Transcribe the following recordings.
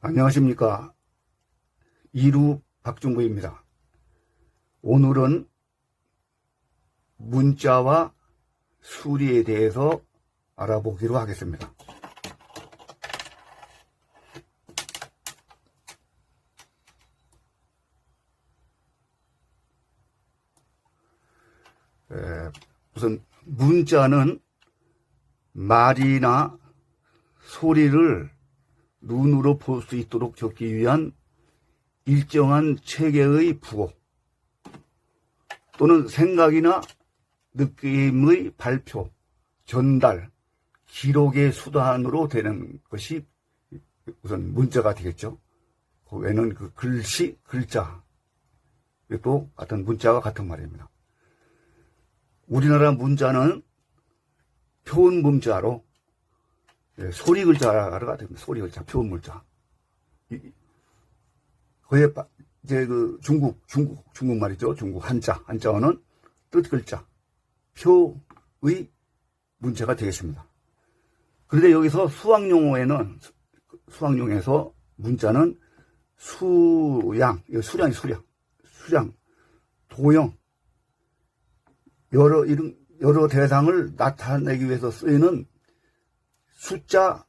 안녕하십니까. 이루 박중구입니다. 오늘은 문자와 수리에 대해서 알아보기로 하겠습니다. 에, 우선 문자는 말이나 소리를 눈으로 볼 수 있도록 적기 위한 일정한 체계의 부호 또는 생각이나 느낌의 발표, 전달, 기록의 수단으로 되는 것이 우선 문자가 되겠죠. 그 외에는 그 글씨, 글자, 또 같은 문자와 같은 말입니다. 우리나라 문자는 표현 문자로 예, 소리 글자가 됩니다. 소리 글자, 표현 문자. 이- 그에 빠- 이제 그 중국, 중국, 중국 말이죠. 중국 한자, 한자어는 뜻 글자, 표의 문자가 되겠습니다. 그런데 여기서 수학 용어에는 수- 수학 용어에서 문자는 이거 수량이 수량, 수량, 도형, 여러 이런 여러 대상을 나타내기 위해서 쓰이는 숫자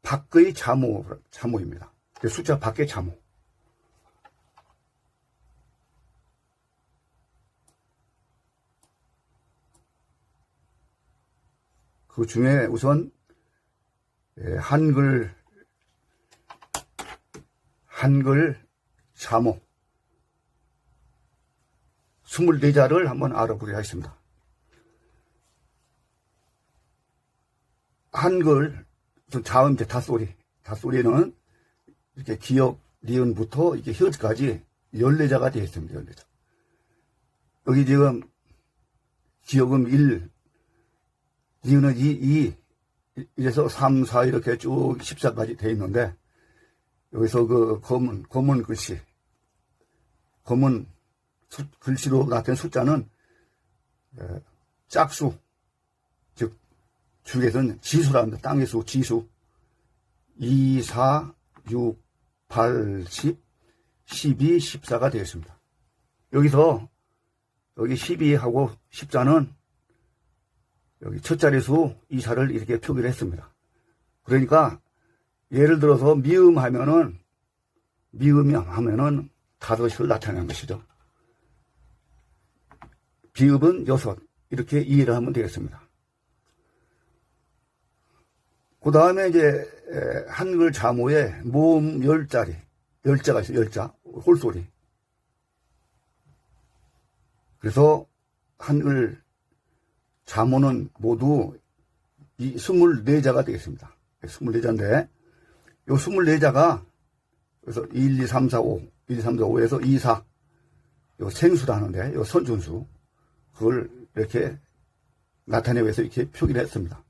밖의 자모 자모입니다. 숫자 밖의 자모. 그 중에 우선 예, 한글 한글 자모 24자를 한번 알아보려 하겠습니다. 한글 자음 이제 다소리 다소리는 이렇게 기역 리은부터 이게 히읗까지 14자가 되어 있습니다. 14자. 여기 지금 기역음 1 리은은 2, 2 이래서 3, 4 이렇게 쭉 14까지 되어 있는데 여기서 그 검은 검은 글씨 검은 수- 글씨로 나타낸 숫자는 에, 짝수 즉 중에서는 지수라 합니다. 땅의 수, 지수. 2, 4, 6, 8, 10, 12, 14가 되겠습니다. 여기서 여기 12하고 14는 여기 첫 자리수 이사를 이렇게 표기를 했습니다. 그러니까 예를 들어서 미음 하면은 미음이 하면은 다섯을 나타내는 것이죠. 비읍은 여섯 이렇게 이해를 하면 되겠습니다. 그 다음에 이제 에, 한글 자모에 모음 열 자리, 열 자가 있어요. 열 자, 홀소리. 그래서 한글 자모는 모두 이 24자가 되겠습니다. 24자인데, 요 24자가, 그래서 1, 2, 3, 4, 5, 1, 2, 3, 4, 5에서 2, 4, 요 생수라 하는데, 요 선준수, 그걸 이렇게 나타내기 위해서 이렇게 표기를 했습니다.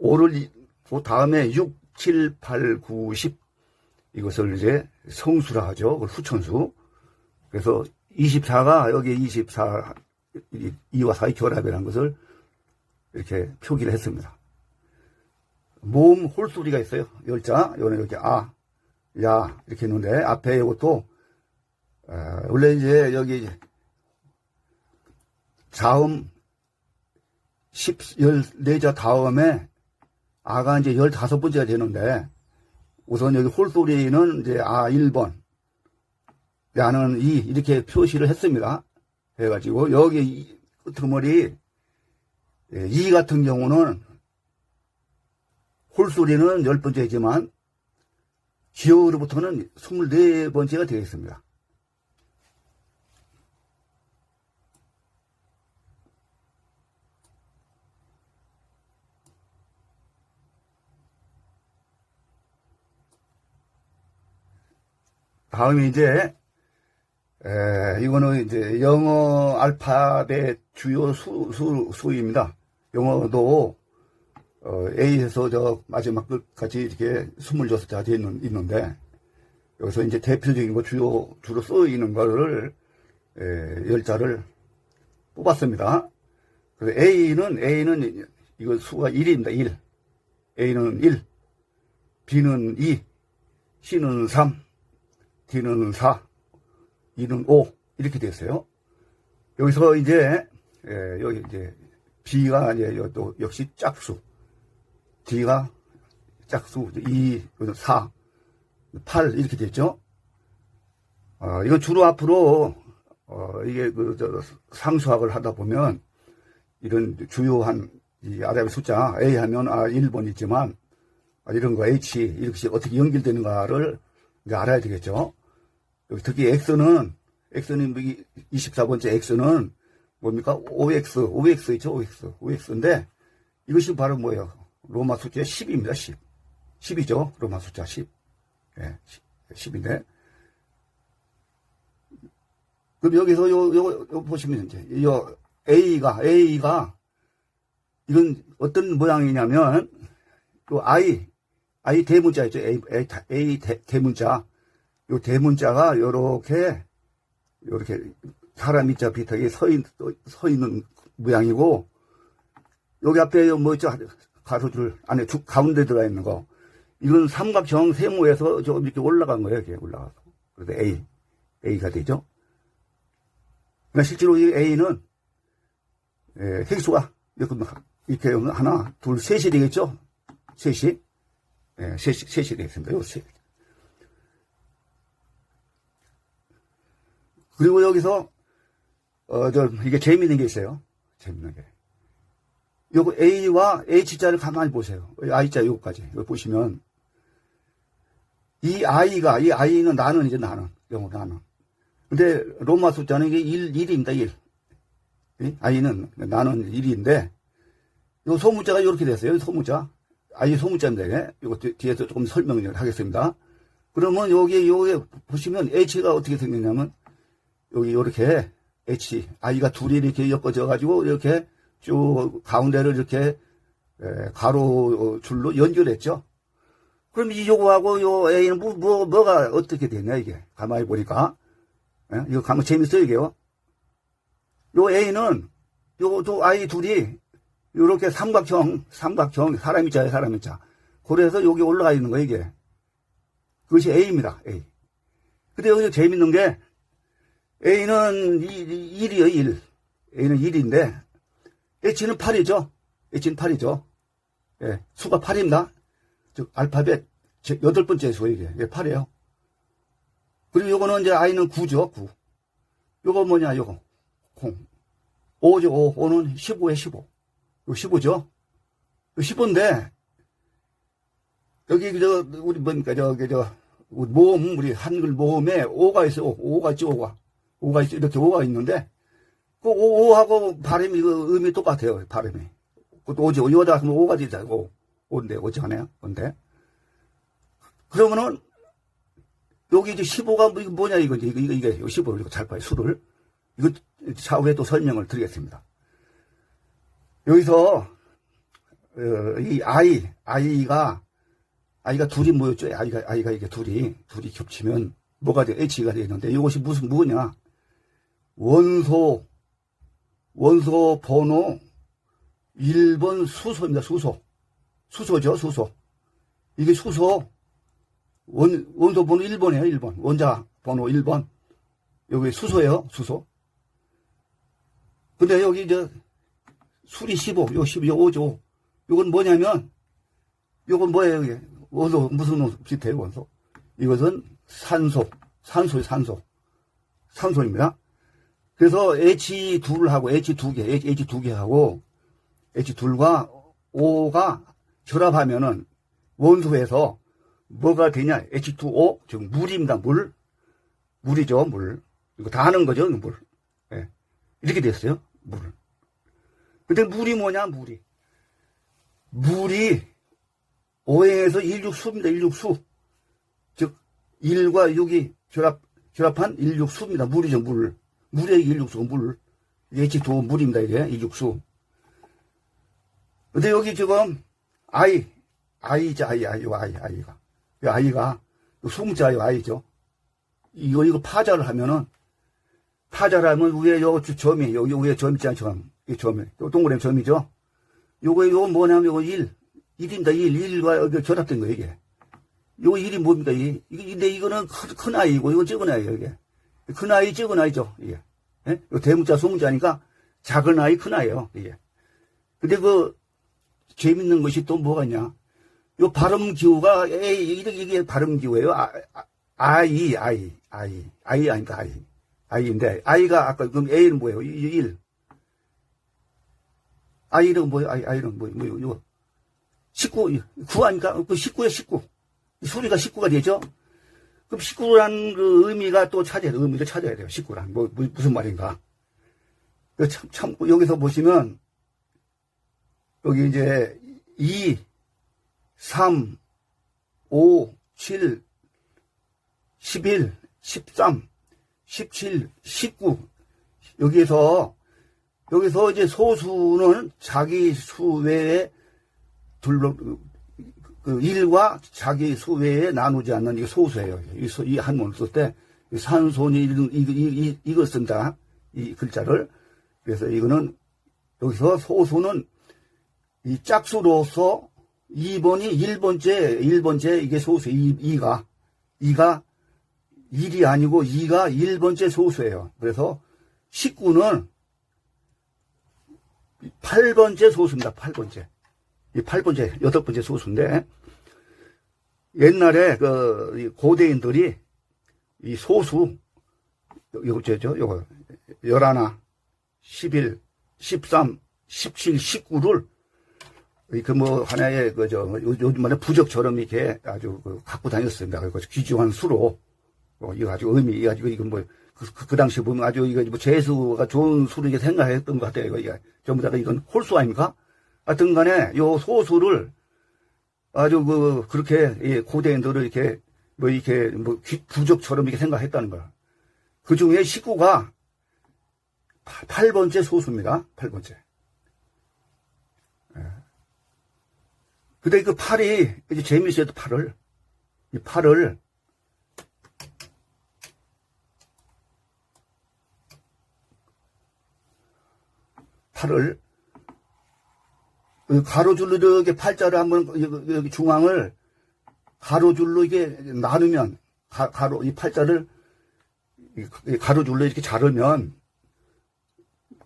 5를, 그 다음에 6, 7, 8, 9, 10. 이것을 이제 성수라 하죠. 그걸 후천수. 그래서 24가 여기 24, 2와 4의 결합이라는 것을 이렇게 표기를 했습니다. 모음 홀소리가 있어요. 열자. 요는 이렇게 아, 야, 이렇게 있는데 앞에 이것도, 어, 원래 이제 여기 자음 10, 14자 다음에 아가 이제 15번째가 되는데 우선 여기 홀소리는 이제 아 1번 야는 2 이렇게 표시를 했습니다. 해가지고 여기 이 끄트머리 2 같은 경우는 홀소리는 10번째지만 기어로부터는 24번째가 되겠습니다. 다음에 이제 에, 이거는 이제 영어 알파벳 주요 수, 수, 수입니다. 영어도 어, A에서 저 마지막 끝까지 이렇게 26자 되어 있는, 있는데 여기서 이제 대표적인 거 주요 주로 쓰이는 거를 에, 열자를 뽑았습니다. 그래서 A는 A는 이거 수가 1입니다. 1. A는 1. B는 2, C는 3, D는 4, E는 5 이렇게 됐어요. 여기서 이제 예, 여기 이제 B가 이제 요- 또 역시 짝수, D가 짝수 2, 4, 8 이렇게 됐죠. 아, 이거 주로 앞으로 어, 이게 그 저, 상수학을 하다 보면 이런 주요한 이 아랍의 숫자 A 하면 아 1번 있지만 아, 이런 거 H 이렇게 어떻게 연결되는가를 이제 알아야 되겠죠. 여기 특히 X는 X는 24번째 X는 뭡니까? OX, OX 있죠, OX, OX인데 이것이 바로 뭐예요? 로마 숫자 10입니다, 10. 10이죠, 로마 숫자 10. 예, 10 인데. 그럼 여기서 요, 요, 요 보시면 이제, 요 A가, A가 이건 어떤 모양이냐면, 요 I, I 대문자 있죠, A, A, A 대, 대문자. 요 대문자가 요렇게, 요렇게 사람 이 자 비슷하게 서, 있, 서 있는 모양이고, 여기 앞에 요뭐 있죠, 가로줄 안에 주, 가운데 들어가 있는 거. 이건 삼각형 세모에서 좀 이렇게 올라간 거예요, 이렇게 올라가서. 그래서 A, A가 되죠. 그러니까 실제로 이 A는 예, 핵수가 이렇게 막 이렇게 하나, 둘, 셋이 되겠죠? 셋이. 예, 셋이, 셋이 되겠습니다. 요 셋. 그리고 여기서, 어, 저, 이게 재밌는 게 있어요. 재밌는 게. 요거 A와 H자를 가만히 보세요. I자 요거까지. 여기 보시면. 이 I가, 이 I는 나는 이제 나는. 영어 나는. 근데 로마 숫자는 이게 1, 1입니다, 1. 이? I는 나는 1인데, 요 소문자가 이렇게 됐어요. 소문자. I 소문자인데. 이거 뒤- 뒤에서 조금 설명을 하겠습니다. 그러면 여기, 여기 보시면 H가 어떻게 생겼냐면, 여기 이렇게 H, I가 둘이 이렇게 엮어져 가지고 이렇게 쭉 가운데를 이렇게 에, 가로 줄로 연결했죠. 그럼 이 요거하고 요 A는 뭐, 뭐, 뭐가 어떻게 되냐, 이게. 가만히 보니까. 예? 이거 가면 재밌어요, 이게요. 요 A는 요, 또 I 둘이 요렇게 삼각형, 삼각형, 사람이 자요, 사람이 자. 그래서 여기 올라가 있는 거예요, 이게. 그것이 A입니다, A. 근데 여기서 재밌는 게 A는 1이에요, 1. A는 1인데, H는 8이죠. H는 8이죠. 예, 수가 8입니다. 즉, 알파벳, 제 여덟 번째 수, 이게. 예, 8이에요. 그리고 요거는 이제 I는 9죠, 9. 요거 뭐냐, 요거. 0. 5죠, 5. 5는 15에 15. 요 15죠. 요 15인데, 여기, 저, 우리 뭡니까, 저기, 저, 모음, 우리 한글 모음에 5가 있어요. 5 가 있죠, 5가. 5가 있죠. 이렇게 5가 있는데, 그 5, 하고 발음이, 그 의미 똑같아요, 발음이. 그것도 오지, 여자 하면 5가 되잖아, 5. 5인데, 오지 않아요? 근데. 그러면은, 여기 이제 15가 뭐, 뭐냐. 이거, 이거, 이게, 15를, 이거 잘 봐요, 수를. 이거 차후에 또 설명을 드리겠습니다. 여기서, 어, 이 아이, 아이가, 아이가 둘이 모였죠. 아이가, 아이가 이게 둘이, 둘이 겹치면 뭐가 돼? H가 되는데 이것이 무슨, 뭐냐? 원소, 원소 번호 1번 수소입니다. 수소. 수소죠, 수소. 이게 수소. 원, 원소 번호 1번이에요, 1번. 원자 번호 1번. 여기 수소예요, 수소. 근데 여기 저 술이 15, 요 15, 요 5죠. 요건 뭐냐면, 요건 뭐예요, 이게? 원소, 무슨 원소 비슷해요, 원소? 이것은 산소, 산소의 산소. 산소입니다. 그래서 H2하고 H2개, H2개하고 H2과 O가 결합하면은 원소에서 뭐가 되냐? H2O, 즉 물입니다. 물. 물이죠, 물. 이거 다 하는 거죠, 물. 예. 이렇게 됐어요, 물. 근데 물이 뭐냐, 물이. 물이 오행에서 일육수입니다, 일육수. 즉, 1과 6이 결합, 결합한 일육수입니다. 물이죠, 물. 물의 일육수가 물. H2O 물입니다, 이게, 일육수. 근데 여기 지금, 아이, 아이죠, 아이, 아이, 요 아이, 아이가. 이 아이가, 수문자요, 아이죠. 이거, 이거 파자를 하면은, 파자를 하면 위에 요 점이, 여기 위에 점 있지 않죠? 이 점이. 요 동그라미 점이죠? 요거, 요거 뭐냐면 요거 1. 1입니다, 1. 1과 여기 결합된 거예요, 이게. 요 일이 뭡니까? 이, 이게, 근데 이거는 큰, 큰 아이고, 이건 적은 아이예요, 이게. 큰 아이, 적은 아이죠. 예? 요 대문자, 소문자니까 작은 아이, 큰 아이예요, 이게. 근데 그, 재밌는 것이 또 뭐가 있냐. 요 발음 기호가, 에이, 이게, 이게 발음 기호예요. 아, 아, 아이, 아이, 아이. 아이 아닌가, 아이. 아이인데, 아이가 아까, 그럼 A는 뭐예요? 1. 아이는 뭐예요? 아이, 아이는 뭐예요? 뭐예요? 이거. 19, 9 아닙니까? 그 19에 19. 이 소리가 19가 되죠? 그럼 19란 그 의미가 또 찾아야 돼요. 의미를 찾아야 돼요. 19란. 뭐, 뭐, 무슨 말인가. 그 참, 참, 여기서 보시면, 여기 이제 2, 3, 5, 7, 11, 13, 17, 19. 여기에서, 여기서 이제 소수는 자기 수 외에 둘러, 그 일과 자기 수 외에 나누지 않는 소수예요. 이, 소- 이 한문을 쓸 때, 이 산손이 이, 이, 이, 이 걸 쓴다. 이 글자를. 그래서 이거는, 여기서 소수는 이 짝수로서 2번이 1번째, 1번째 이게 소수, 2, 2가, 2가 1이 아니고 2가 1번째 소수예요. 그래서 19는 8번째 소수입니다. 8번째. 이 8번째, 여덟 번째 소수인데, 옛날에 그, 이 고대인들이 이 소수, 요- 요거, 죠 요거, 11, 11, 13, 17, 19를 그뭐 하나의 그저 요즘 말에 부적처럼 이렇게 아주 그 갖고 다녔습니다. 그래서 귀중한 수로 어, 이거 아주 의미, 이거 가지고 이건 뭐, 그, 그, 그 당시 보면 아주 이거 뭐 재수가 좋은 수로 이게 생각했던 것 같아요. 이거, 이게. 전부 다 이건 홀수 아닙니까? 하여튼 간에 요 소수를 아주 그, 그렇게 이 고대인들을 이렇게 뭐 이렇게 뭐 귀- 부적처럼 이렇게 생각했다는 거야. 그 중에 식구가 8번째 소수입니다. 8번째. 예. 근데 그 팔이, 이제 재미있어요, 또 팔을. 이 팔을 팔을 그 가로줄로 이렇게 팔자를 한번 여기 중앙을 가로줄로 이게 나누면 가, 가로 이 팔자를 가로줄로 이렇게 자르면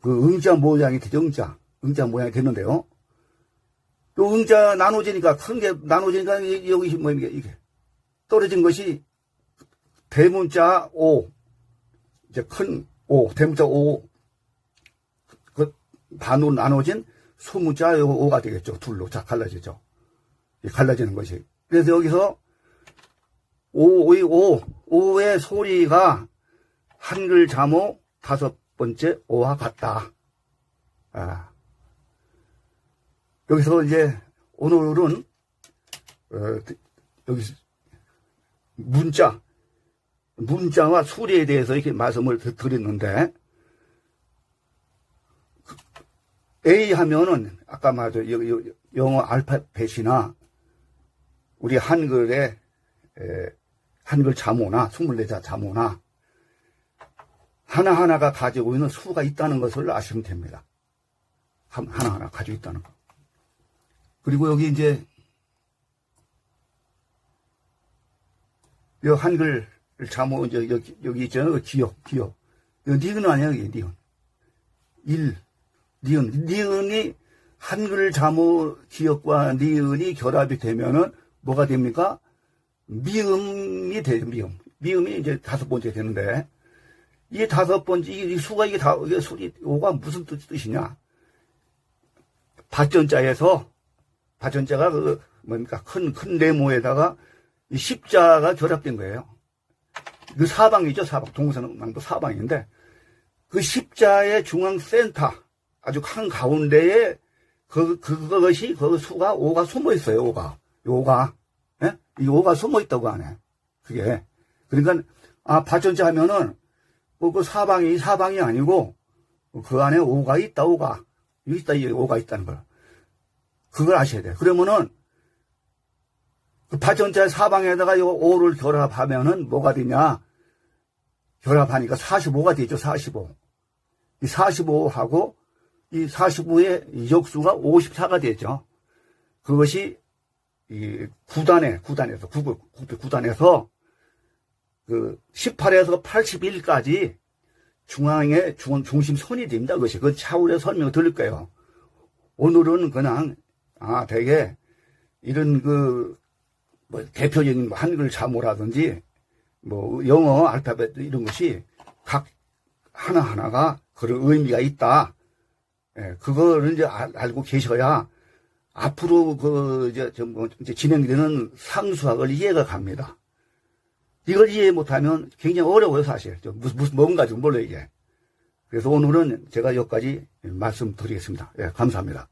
그 응자 모양이 되죠 응자 응자 모양이 되는데요. 또 응자 나눠지니까 큰 게 나눠지니까 이- 여기 뭐 이게 이게 떨어진 것이 대문자 오 이제 큰오 대문자 오그 반으로 나눠진 소문자 요 오가 되겠죠. 둘로 자 갈라지죠. 이 갈라지는 것이. 그래서 여기서 오, 오의 오, 오의 소리가 한글 자모 다섯 번째 오와 같다. 아. 여기서 이제 오늘은 어, 여기 문자 문자와 수리에 대해서 이렇게 말씀을 드- 드렸는데 A 하면은 아까 말한 영어 알파벳이나 우리 한글의 에, 한글 자모나 24자 자모나 하나하나가 가지고 있는 수가 있다는 것을 아시면 됩니다. 한- 하나하나 가지고 있다는 거. 그리고 여기 이제 이 한글 자모 이제 여기, 여기 있잖아요. 기억, 기억. 이거 니은 아니야, 이게 니은. 일, 니은. 니은이 한글 자모 기억과 니은이 결합이 되면은 뭐가 됩니까? 미음이 되죠, 미음. 미음이 이제 다섯 번째 되는데, 이 다섯 번째, 이 수가 이게 다, 이게 소리, 오가 무슨 뜻, 뜻이냐? 발전자에서, 발전자가 그, 뭡니까? 큰, 큰 네모에다가 이 십자가 결합된 거예요. 그 사방이죠, 사방. 동서남북 사방인데, 그 십자의 중앙 센터, 아주 한 가운데에 그, 그것이, 그 수가, 오가 숨어 있어요, 오가. 요가. 예? 이 오가 숨어 있다고 하네. 그게. 그러니까, 아, 발전자 하면은, 뭐, 그 사방이 사방이 아니고, 그 안에 오가 있다, 오가. 여기 있다, 이 오가 있다는 걸. 그걸 아셔야 돼요. 그러면은, 그 발전자 사방에다가 요 오를 결합하면은 뭐가 되냐? 결합하니까 45가 되죠, 45. 이 45하고 이 45의 역수가 54가 되죠. 그것이 이 구단에, 구단에서, 국어, 국대 구단에서 그 18에서 81까지 중앙의 중, 중심 선이 됩니다. 그것이. 그 차후에 설명을 드릴 거예요. 오늘은 그냥, 아, 되게 이런 그, 뭐 대표적인 뭐 한글 자모라든지 뭐 영어 알파벳 이런 것이 각 하나하나가 그런 의미가 있다. 예, 그거를 이제 알, 알고 계셔야 앞으로 그 이제 좀 이제 진행되는 상수학을 이해가 갑니다. 이걸 이해 못하면 굉장히 어려워요, 사실. 좀 무슨, 무슨 뭔가 좀 몰라 이게. 그래서 오늘은 제가 여기까지 말씀드리겠습니다. 예, 감사합니다.